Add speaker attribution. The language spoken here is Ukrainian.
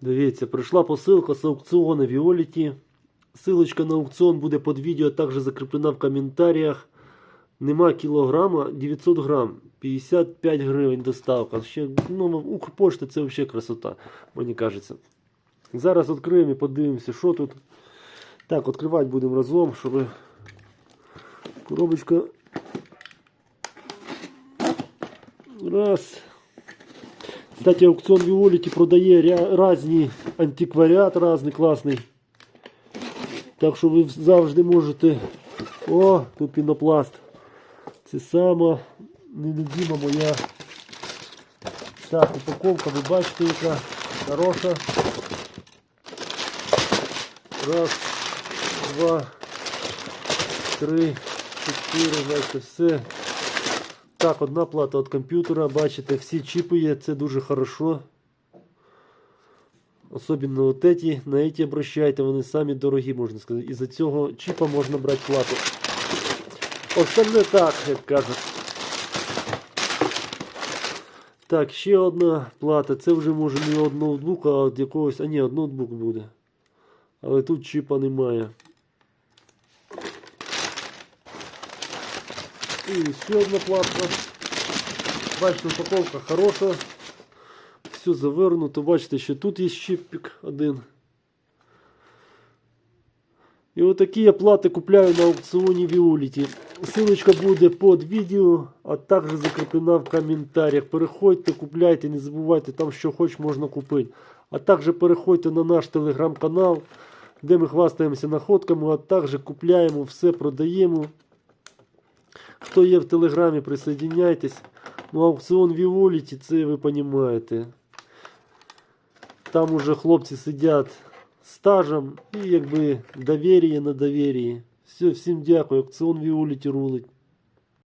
Speaker 1: Дивіться, прийшла посилка з аукціону Віоліті. Силочка на аукціон буде під відео, також закріплена в коментарях. Нема кілограма, 900 грам, 55 гривень доставка. Ще, ну, Укрпошта це взагалі красота, мені кажеться. Зараз відкриємо і подивимося, що тут. Так, відкривати будемо разом, щоб коробочка. Раз. Кстати, аукціон Віоліті продає різні антикваріат, різний класний. Так що ви завжди можете. О, тут пінопласт. Це сама нелюбима моя. Так, упаковка, ви бачите, яка хороша. Раз, два, три, чотири, бачите, все. Так, одна плата від комп'ютера, бачите, всі чіпи є, це дуже хорошо. Особливо от эти, на эти обращайте, вони самі дорогі, можна сказати. Із-за цього чіпа можна брати плату. Остальне так, як кажуть. Так, ще одна плата. Це вже може не від ноутбука, а від якогось. А ні, від ноутбук буде. Але тут чіпа немає. І ще одна платка. Бачите, упаковка хороша. Все завернуто. Бачите, що тут є щипик один. І отакі я плати купляю на аукціоні Віоліті. Ссылочка буде під відео, а також закріплена в коментарях. Переходьте, купляйте, не забувайте, там що хоч можна купити. А також переходьте на наш телеграм-канал, де ми хвастаємося находками, а також купляємо, все продаємо. Хто є в телеграмі, присоединяйтесь. Ну, аукціон Віоліті, це ви розумієте. Там уже хлопці сидять стажем і якби довір'я на довір'ї. Все, всім дякую. Аукціон Віоліті рулить.